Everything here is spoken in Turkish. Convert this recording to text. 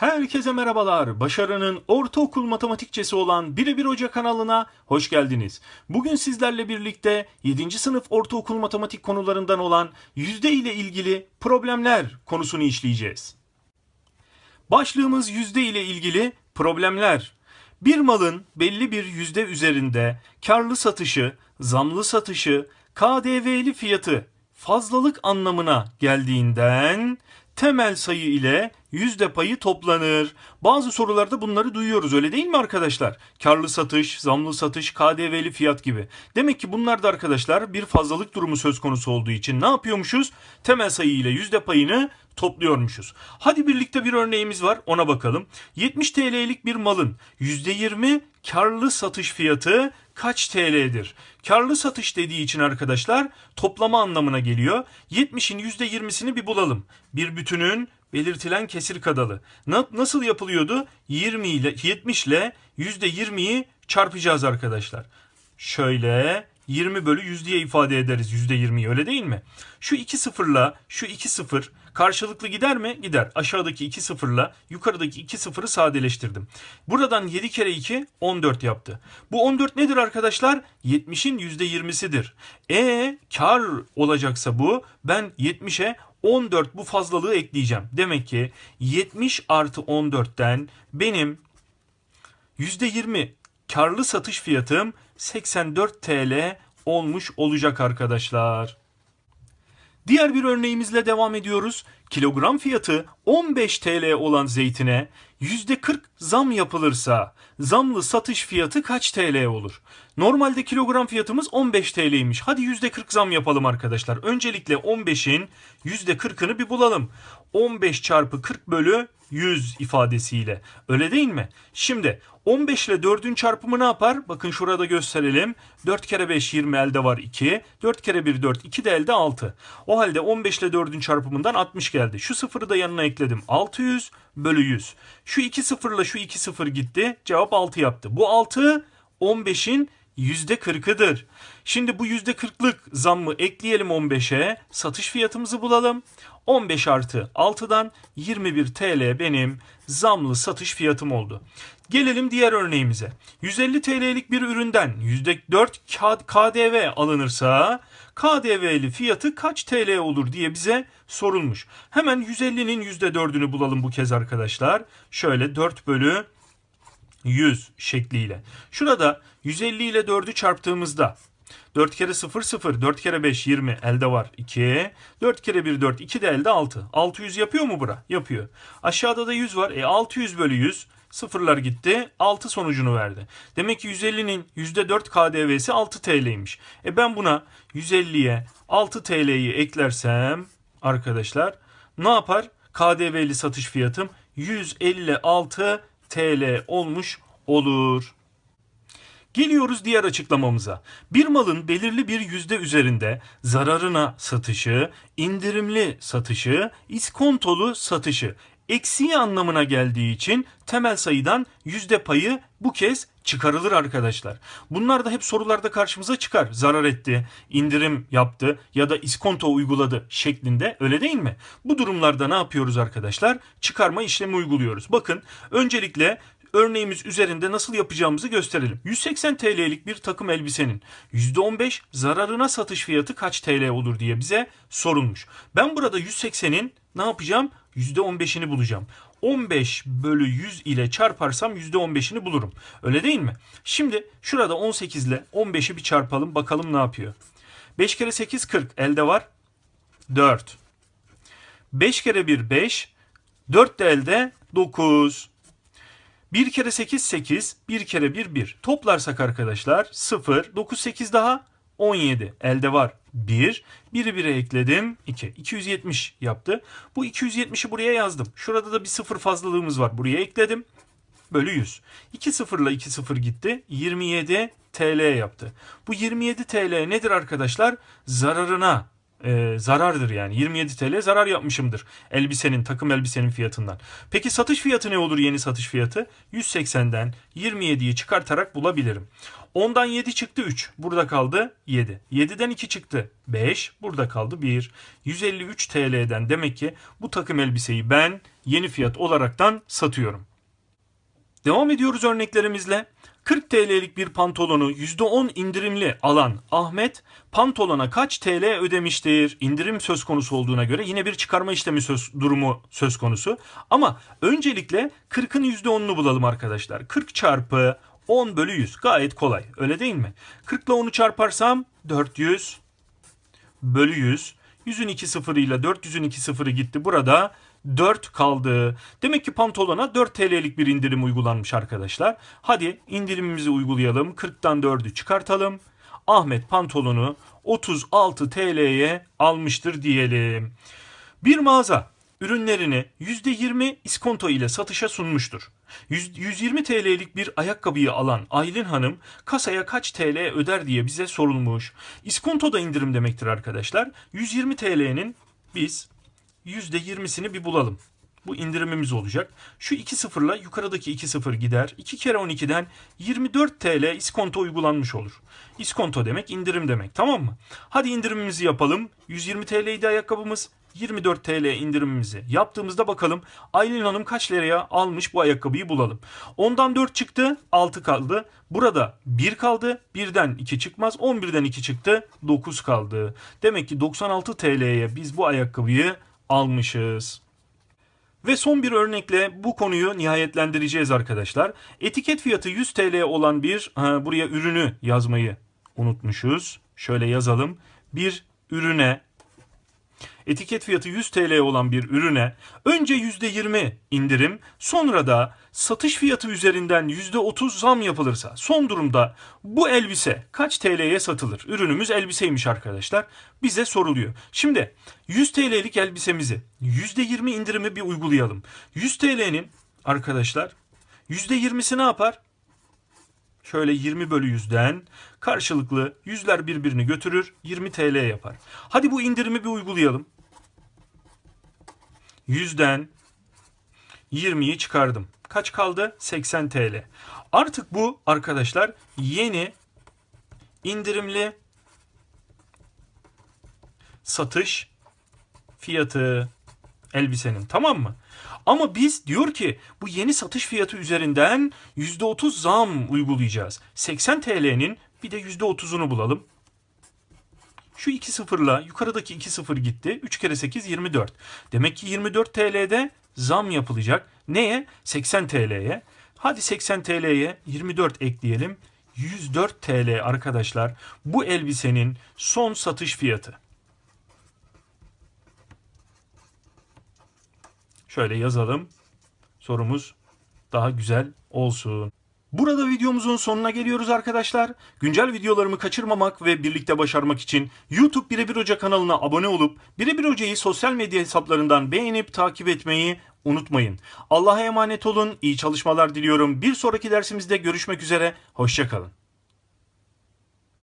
Herkese merhabalar. Başarının ortaokul matematikçesi olan Birebir Hoca kanalına hoş geldiniz. Bugün sizlerle birlikte 7. sınıf ortaokul matematik konularından olan yüzde ile ilgili problemler konusunu işleyeceğiz. Başlığımız yüzde ile ilgili problemler. Bir malın belli bir yüzde üzerinde karlı satışı, zamlı satışı, KDV'li fiyatı fazlalık anlamına geldiğinden temel sayı ile yüzde payı toplanır. Bazı sorularda bunları duyuyoruz öyle değil mi arkadaşlar? Karlı satış, zamlı satış, KDV'li fiyat gibi. Demek ki bunlar da arkadaşlar bir fazlalık durumu söz konusu olduğu için ne yapıyormuşuz? Temel sayı ile yüzde payını topluyormuşuz. Hadi birlikte bir örneğimiz var ona bakalım. 70 TL'lik bir malın %20 karlı satış fiyatı kaç TL'dir? Karlı satış dediği için arkadaşlar toplama anlamına geliyor. 70'in %20'sini bir bulalım. Bir bütünün belirtilen kesir kadalı. Na- nasıl yapılıyordu? 20 ile 70 ile %20'yi çarpacağız arkadaşlar. Şöyle 20 bölü 100 diye ifade ederiz %20'yi öyle değil mi? Şu iki sıfırla şu iki sıfır karşılıklı gider mi? Gider. Aşağıdaki iki sıfırla yukarıdaki iki sıfırı sadeleştirdim. Buradan 7 kere 2 14 yaptı. Bu 14 nedir arkadaşlar? 70'in %20'sidir. E kar olacaksa bu ben 70'e 14 bu fazlalığı ekleyeceğim. Demek ki 70 artı 14'ten benim %20 karlı satış fiyatım 84 TL olmuş olacak arkadaşlar. Diğer bir örneğimizle devam ediyoruz. Kilogram fiyatı 15 TL olan zeytine %40 zam yapılırsa zamlı satış fiyatı kaç TL olur? Normalde kilogram fiyatımız 15 TL'ymiş. Hadi %40 zam yapalım arkadaşlar. Öncelikle 15'in %40'ını bir bulalım. 15 çarpı 40 bölü 100 ifadesiyle. Öyle değil mi? Şimdi 15 ile 4'ün çarpımı ne yapar? Bakın şurada gösterelim. 4 kere 5 20 elde var 2. 4 kere 1 4 2 de elde 6. O halde 15 ile 4'ün çarpımından 60 geldi. Şu sıfırı da yanına ekledim. 600 bölü 100. Şu 2 sıfırla şu 2 sıfır gitti. Cevap 6 yaptı. Bu 6 15'in %40'ıdır. Şimdi bu %40'lık zammı ekleyelim 15'e. Satış fiyatımızı bulalım. 15 artı 6'dan 21 TL benim zamlı satış fiyatım oldu. Gelelim diğer örneğimize. 150 TL'lik bir üründen %4 KDV alınırsa KDV'li fiyatı kaç TL olur diye bize sorulmuş. Hemen 150'nin %4'ünü bulalım bu kez arkadaşlar. Şöyle 4 bölü 100 şekliyle. Şurada 150 ile 4'ü çarptığımızda 4 kere 0 0, 4 kere 5 20 elde var 2. 4 kere 1 4, 2 de elde 6. 600 yapıyor mu bura? Yapıyor. Aşağıda da 100 var. E 600 bölü 100 sıfırlar gitti. 6 sonucunu verdi. Demek ki 150'nin %4 KDV'si 6 TL'ymiş. E ben buna 150'ye 6 TL'yi eklersem arkadaşlar ne yapar? KDV'li satış fiyatım 156 TL olmuş olur. Geliyoruz diğer açıklamamıza. Bir malın belirli bir yüzde üzerinde zararına satışı, indirimli satışı, iskontolu satışı eksiği anlamına geldiği için temel sayıdan yüzde payı bu kez çıkarılır arkadaşlar. Bunlar da hep sorularda karşımıza çıkar. Zarar etti, indirim yaptı ya da iskonto uyguladı şeklinde öyle değil mi? Bu durumlarda ne yapıyoruz arkadaşlar? Çıkarma işlemi uyguluyoruz. Bakın öncelikle örneğimiz üzerinde nasıl yapacağımızı gösterelim. 180 TL'lik bir takım elbisenin %15 zararına satış fiyatı kaç TL olur diye bize sorulmuş. Ben burada 180'in ne yapacağım? %15'ini bulacağım. 15 bölü 100 ile çarparsam %15'ini bulurum. Öyle değil mi? Şimdi şurada 18 ile 15'i bir çarpalım bakalım ne yapıyor. 5 kere 8 40 elde var. 4. 5 kere 1 5. 4 de elde 9. 1 kere 8 8, 1 kere 1 1. Toplarsak arkadaşlar 0, 9 8 daha 17. Elde var 1. 1'i 1'e ekledim 2. 270 yaptı. Bu 270'i buraya yazdım. Şurada da bir 0 fazlalığımız var. Buraya ekledim. Bölü 100. 2 sıfırla 2 sıfır gitti. 27 TL yaptı. Bu 27 TL nedir arkadaşlar? Zararına e, zarardır yani. 27 TL zarar yapmışımdır elbisenin, takım elbisenin fiyatından. Peki satış fiyatı ne olur yeni satış fiyatı? 180'den 27'yi çıkartarak bulabilirim. 10'dan 7 çıktı 3. Burada kaldı 7. 7'den 2 çıktı 5. Burada kaldı 1. 153 TL'den demek ki bu takım elbiseyi ben yeni fiyat olaraktan satıyorum. Devam ediyoruz örneklerimizle. 40 TL'lik bir pantolonu %10 indirimli alan Ahmet pantolona kaç TL ödemiştir? İndirim söz konusu olduğuna göre yine bir çıkarma işlemi söz, durumu söz konusu. Ama öncelikle 40'ın %10'unu bulalım arkadaşlar. 40 çarpı 10 bölü 100 gayet kolay öyle değil mi? 40 ile 10'u çarparsam 400 bölü 100. 100'ün 2 sıfırıyla 400'ün 2 sıfırı gitti. Burada 4 kaldı. Demek ki pantolona 4 TL'lik bir indirim uygulanmış arkadaşlar. Hadi indirimimizi uygulayalım. 40'tan 4'ü çıkartalım. Ahmet pantolonu 36 TL'ye almıştır diyelim. Bir mağaza ürünlerini %20 iskonto ile satışa sunmuştur. 100 120 TL'lik bir ayakkabıyı alan Aylin Hanım kasaya kaç TL öder diye bize sorulmuş. İskonto da indirim demektir arkadaşlar. 120 TL'nin biz %20'sini bir bulalım. Bu indirimimiz olacak. Şu 2 sıfırla yukarıdaki 2 sıfır gider. 2 kere 12'den 24 TL iskonto uygulanmış olur. İskonto demek indirim demek tamam mı? Hadi indirimimizi yapalım. 120 TL'ydi ayakkabımız. 24 TL indirimimizi yaptığımızda bakalım Aylin Hanım kaç liraya almış bu ayakkabıyı bulalım. Ondan 4 çıktı 6 kaldı. Burada 1 kaldı 1'den 2 çıkmaz 11'den 2 çıktı 9 kaldı. Demek ki 96 TL'ye biz bu ayakkabıyı almışız. Ve son bir örnekle bu konuyu nihayetlendireceğiz arkadaşlar. Etiket fiyatı 100 TL olan bir ha, buraya ürünü yazmayı unutmuşuz. Şöyle yazalım. Bir ürüne etiket fiyatı 100 TL olan bir ürüne önce %20 indirim sonra da satış fiyatı üzerinden %30 zam yapılırsa son durumda bu elbise kaç TL'ye satılır? Ürünümüz elbiseymiş arkadaşlar. Bize soruluyor. Şimdi 100 TL'lik elbisemizi %20 indirimi bir uygulayalım. 100 TL'nin arkadaşlar %20'si ne yapar? Şöyle 20 bölü 100'den karşılıklı yüzler birbirini götürür 20 TL yapar. Hadi bu indirimi bir uygulayalım. 100'den 20'yi çıkardım. Kaç kaldı? 80 TL. Artık bu arkadaşlar yeni indirimli satış fiyatı elbisenin tamam mı? Ama biz diyor ki bu yeni satış fiyatı üzerinden %30 zam uygulayacağız. 80 TL'nin bir de %30'unu bulalım. Şu iki sıfırla yukarıdaki iki sıfır gitti. 3 kere 8 24. Demek ki 24 TL'de zam yapılacak. Neye? 80 TL'ye. Hadi 80 TL'ye 24 ekleyelim. 104 TL arkadaşlar bu elbisenin son satış fiyatı. Şöyle yazalım. Sorumuz daha güzel olsun. Burada videomuzun sonuna geliyoruz arkadaşlar. Güncel videolarımı kaçırmamak ve birlikte başarmak için YouTube Birebir Hoca kanalına abone olup Birebir Hoca'yı sosyal medya hesaplarından beğenip takip etmeyi unutmayın. Allah'a emanet olun. İyi çalışmalar diliyorum. Bir sonraki dersimizde görüşmek üzere. Hoşçakalın.